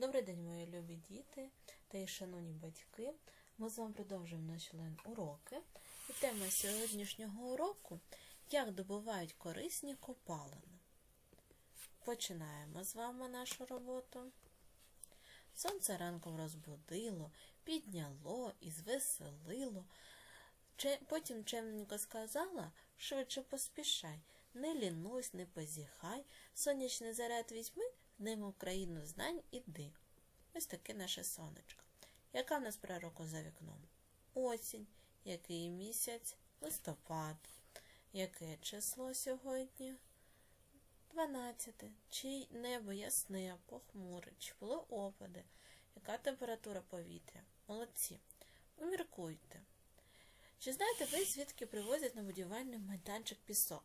Добрий день, мої любі діти та й шановні батьки. Ми з вами продовжуємо наші лайн-уроки. І тема сьогоднішнього уроку як добувають корисні копалини. Починаємо з вами нашу роботу. Сонце ранком розбудило, підняло і звеселило. Потім чемненько сказала, швидше поспішай, не лінусь, не позіхай, сонячний заряд візьми, ним в країну знань іди. Ось таке наше сонечко. Яка в нас пора року за вікном? Осінь. Який місяць? Листопад. Яке число сьогодні? 12. Чи небо ясне, похмуре, чи були опади? Яка температура повітря? Молодці. Уміркуйте. Чи знаєте ви, звідки привозять на будівельний майданчик пісок?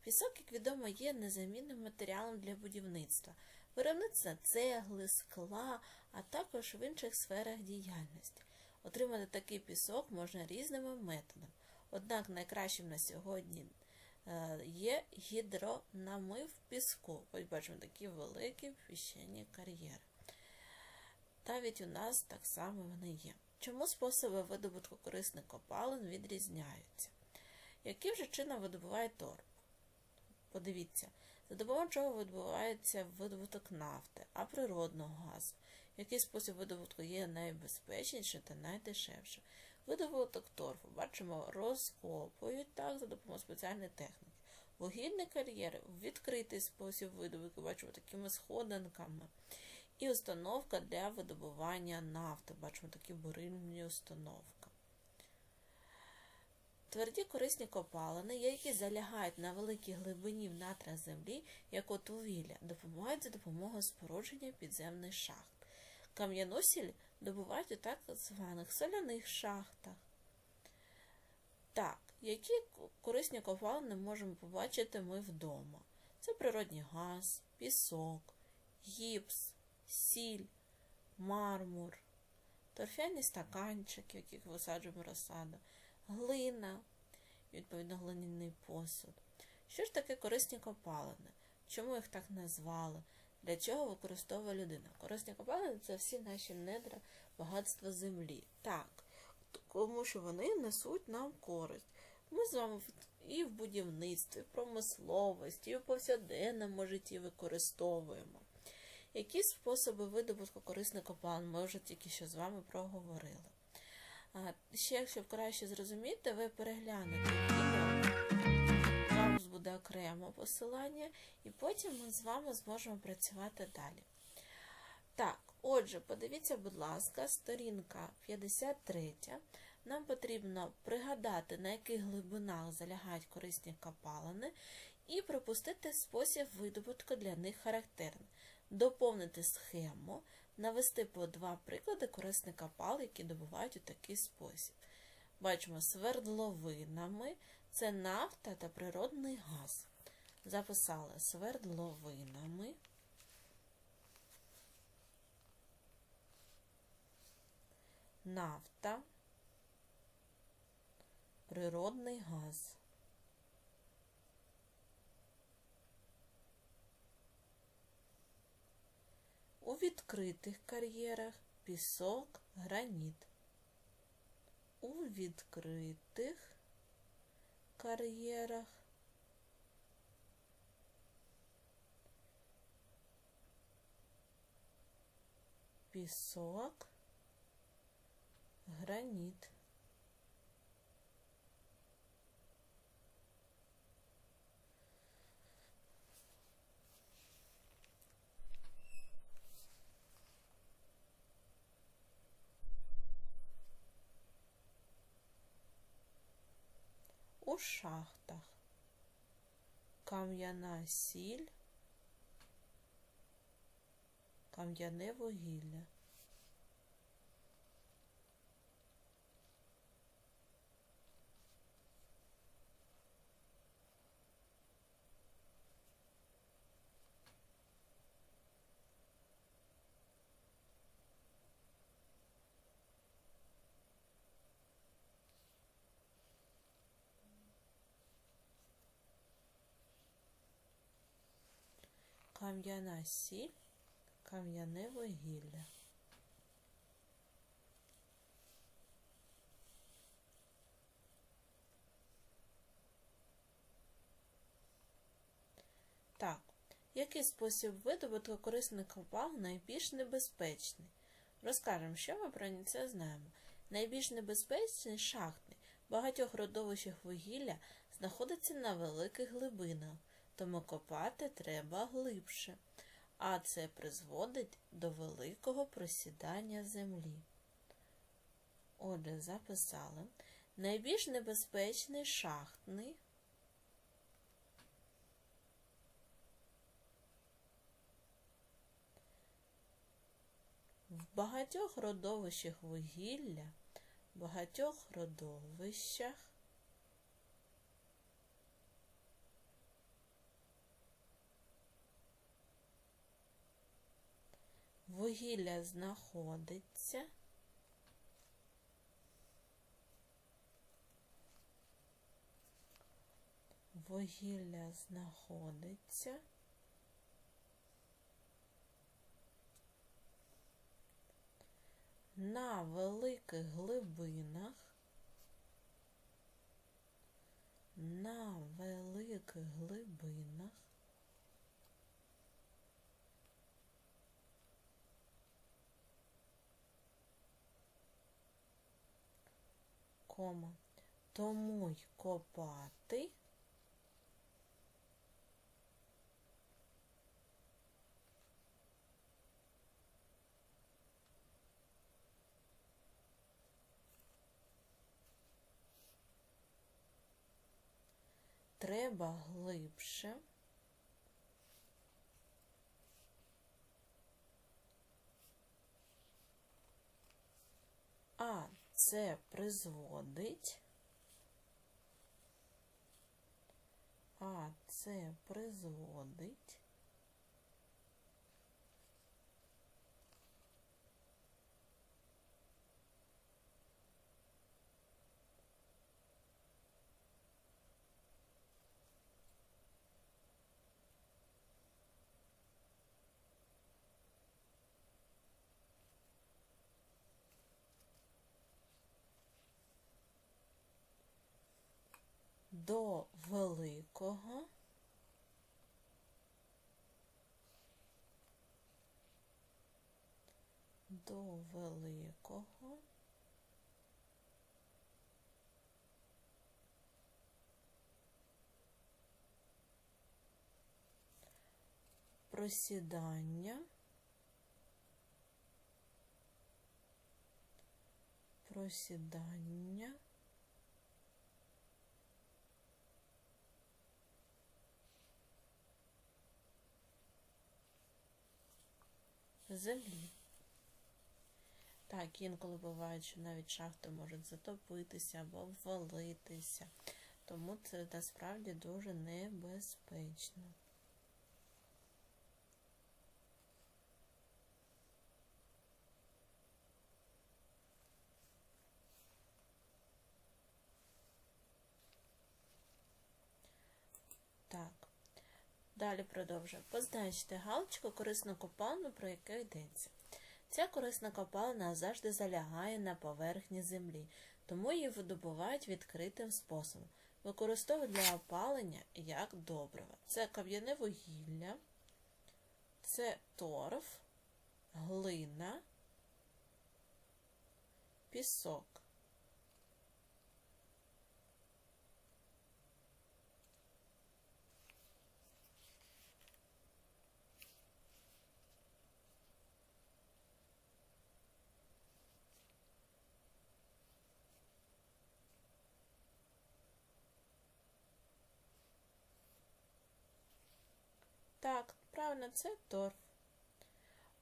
Пісок, як відомо, є незамінним матеріалом для будівництва, виробництва цегли, скла, а також в інших сферах діяльності. Отримати такий пісок можна різними методами. Однак найкращим на сьогодні е, є гідронамив піску. Ось бачимо такі великі піщані кар'єри. Навіть у нас так само вони є. Чому способи видобутку корисних копалин відрізняються? Які вже чином видобуває торф? Подивіться, за допомогою чого відбувається видобуток нафти, а природного газу. Який спосіб видобутку є найбезпечніший та найдешевший? Видобуток торфу, бачимо, розкопують так за допомогою спеціальної техніки. Вугільні кар'єри відкритий спосіб видобутку, бачимо такими сходинками. І установка для видобування нафти. Бачимо такі бурильні установки. Тверді корисні копалини, які залягають на великій глибині в натрах землі, як от вугілля, допомагають за допомогою спорудження підземних шахт. Кам'яну сіль добувають у так званих соляних шахтах. Так, які корисні копалини можемо побачити ми вдома? Це природний газ, пісок, гіпс, сіль, мармур, торфяні стаканчики, в яких висаджуємо розсаду, глина, відповідно, глиняний посуд. Що ж таке корисні копалини? Чому їх так назвали? Для чого використовує людина? Корисні копалини це всі наші недра, багатства землі. Так, тому що вони несуть нам користь. Ми з вами і в будівництві, і в промисловості, і в повсякденному житті використовуємо. Які способи видобутку корисних копалин ми вже тільки що з вами проговорили. Ще, якщо краще зрозуміти, ви переглянете відео, зараз буде окремо посилання, і потім ми з вами зможемо працювати далі. Так, отже, подивіться, будь ласка, сторінка 53. Нам потрібно пригадати, на яких глибинах залягають корисні копалини, і пропустити спосіб видобутку для них характерний. Доповнити схему, навести по два приклади корисних копал, які добувають у такий спосіб. Бачимо свердловинами, це нафта та природний газ. Записали свердловинами. Нафта, природний газ. відкритих кар'єрах пісок, граніт. У відкритих кар'єрах пісок, граніт. У шахтах кам'яна сіль, кам'яне вугілля. Кам'яна сіль, Кам'яне вугілля. Так, який спосіб видобутку корисних копалин найбільш небезпечний? Розкажемо, що ми про це знаємо. Найбільш небезпечний шахтний. Багатьох родовищах вугілля знаходиться на великих глибинах, тому копати треба глибше, а це призводить до великого просідання землі. Отже, записали. Найбільш небезпечний шахтний. В багатьох родовищах вугілля, в багатьох родовищах вугілля знаходиться. Вугілля знаходиться. На великих глибинах, на великих глибинах, кома, тому й копати. Треба глибше. А це призводить. А це призводить. До великого. До великого. Просідання. Просідання землі. Так, інколи буває, що навіть шахти можуть затопитися або обвалитися, тому це насправді дуже небезпечно. Так, далі продовжуємо. Позначте галочку корисну копалину, про яку йдеться. Ця корисна копалина завжди залягає на поверхні землі, тому її видобувають відкритим способом. Використовують для опалення як добрива. Це кам'яне вугілля, це торф, глина, пісок. Так, правильно, це торф.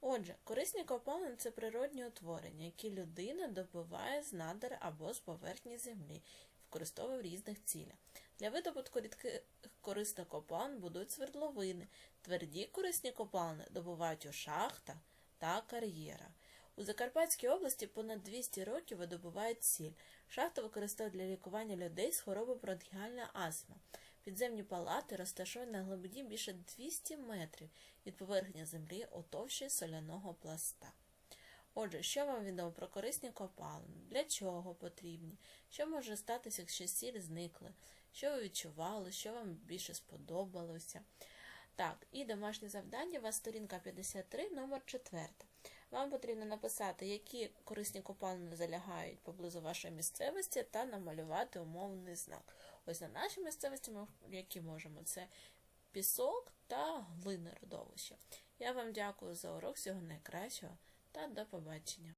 Отже, корисні копалини це природні утворення, які людина добиває з надр або з поверхні землі, використовує в різних цілях. Для видобутку рідких корисних копалин будують свердловини. Тверді корисні копалини добувають у шахтах та кар'єрах. У Закарпатській області понад 200 років видобувають сіль. Шахту використовують для лікування людей з хворобою бронхіальна астма. Підземні палати розташовані на глибині більше 200 метрів від поверхні землі у товщі соляного пласта. Отже, що вам відомо про корисні копалини? Для чого потрібні? Що може статися, якщо сіль зникли? Що ви відчували? Що вам більше сподобалося? Так, і домашнє завдання у вас сторінка 53, номер 4. Вам потрібно написати, які корисні копалини залягають поблизу вашої місцевості, та намалювати умовний знак. Ось на нашій місцевості ми які можемо це пісок та глини родовища. Я вам дякую за урок, всього найкращого та до побачення.